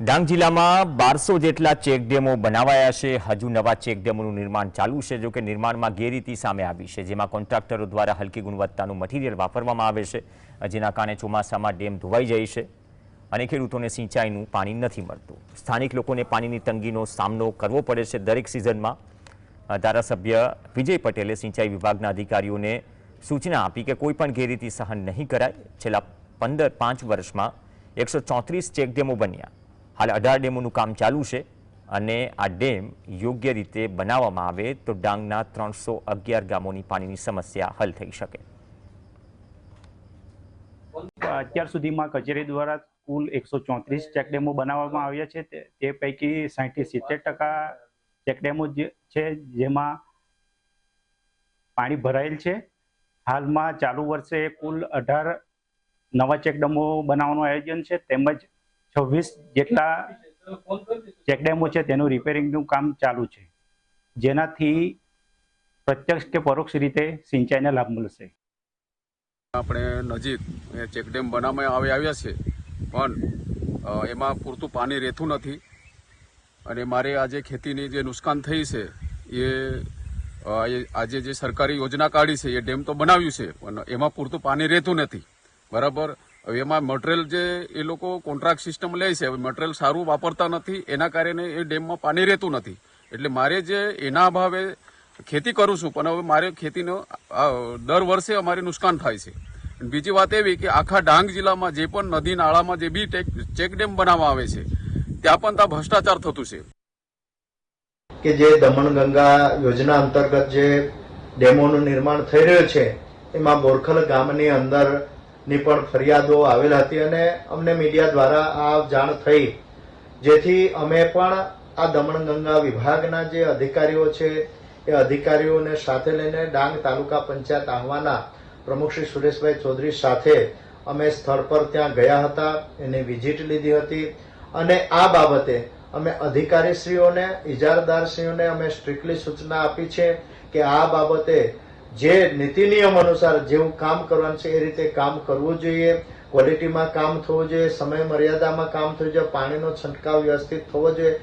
ડાંગ જિલ્લામાં બારસો જેટલા ચેકડેમો બનાવાયા છે. હજુ નવા ચેકડેમોનું નિર્માણ ચાલુ છે જો કે નિર્માણમાં ગેરરીતિ સામે આવી છે, જેમાં કોન્ટ્રાક્ટરો દ્વારા હલકી ગુણવત્તાનું મટીરિયલ વાપરવામાં આવે છે, જેના કારણે ચોમાસામાં ડેમ ધોવાઈ જાય છે અને ખેડૂતોને સિંચાઈનું પાણી નથી મળતું. સ્થાનિક લોકોને પાણીની તંગીનો સામનો કરવો પડે છે દરેક સિઝનમાં. ધારાસભ્ય વિજય પટેલે સિંચાઈ વિભાગના અધિકારીઓને સૂચના આપી કે કોઈપણ ગેરરીતિ સહન નહીં કરાય. છેલ્લા પંદર પાંચ વર્ષમાં એકસો ચોત્રીસ ચેકડેમો બન્યા. હાલ અઢાર ડેમોનું કામ ચાલુ છે અને આ ડેમ યોગ્ય રીતે બનાવવામાં આવે તો ડાંગના ત્રણસો અગિયાર ગામોની પાણીની સમસ્યા હલ થઈ શકે. અત્યાર સુધીમાં કચેરી દ્વારા કુલ એકસો ચોત્રીસ ચેકડેમો બનાવવામાં આવ્યા છે. તે- પૈકી સાહીઠથી સિત્તેર ટકા ચેકડેમો છે જેમાં પાણી ભરાયેલ છે. હાલમાં ચાલુ વર્ષે કુલ અઢાર નવા ચેકડેમો બનાવવાનું આયોજન છે. તેમજ છવ્વીસ જેટલા ચેકડેમો છે, તેનું રિપેરિંગનું કામ ચાલુ છે. જેનાથી પ્રત્યક્ષ કે પરોક્ષ રીતે સિંચાઈને લાભ મળશે. આપણે નજીક ચેકડેમ બનાવવામાં આવી આવ્યા છે, પણ એમાં પૂરતું પાણી રહેતું નથી. અને મારે આજે ખેતીની જે નુકસાન થઈ છે એ આજે જે સરકારી યોજના કાઢી છે, એ ડેમ તો બનાવ્યું છે, પણ એમાં પૂરતું પાણી રહેતું નથી. બરાબર? હવે એમાં મટીરિયલ જે એ લોકો કોન્ટ્રાક્ટ સિસ્ટમ લે છે, હવે મટીરિયલ સારું વાપરતા નથી, એના કારણે એ ડેમમાં પાણી રહેતું નથી. એટલે મારે જે એના અભાવે ખેતી કરું છું, પણ હવે મારે ખેતીનો દર વર્ષે અમારે નુકસાન થાય છે. બીજી વાત એવી કે આખા ડાંગ જિલ્લામાં જે પણ નદી નાળામાં જે બી ચેક ડેમ બનાવવામાં આવે છે, ત્યાં પણ ત્યાં ભ્રષ્ટાચાર થતું છે. કે જે દમણગંગા યોજના અંતર્ગત જે ડેમોનું નિર્માણ થઈ રહ્યું છે, એમાં બોરખલ ગામની અંદરની પણ ફરિયાદો આવેલ હતી અને અમને મીડિયા દ્વારા આ જાણ થઈ. જેથી અમે પણ આ દમણગંગા વિભાગના જે અધિકારીઓ છે, એ અધિકારીઓને સાથે લઈને ડાંગ તાલુકા પંચાયત આહવાના પ્રમુખ શ્રી સુરેશભાઈ ચૌધરી સાથે અમે સ્થળ પર ત્યાં ગયા હતા, એની વિઝિટ લીધી હતી અને આ બાબતે અમે અધિકારીશ્રીઓને, ઇજારદારશ્રીઓને અમે સ્ટ્રિક્ટલી સૂચના આપી છે કે આ બાબતે જે નીતિ નિયમ અનુસાર જેવું કામ કરવાનું છે એ રીતે કામ કરવું જોઈએ. ક્વોલિટીમાં કામ થવું જોઈએ. સમય મર્યાદામાં કામ થવું જોઈએ. પાણીનો છંટકાવ વ્યવસ્થિત થવો જોઈએ.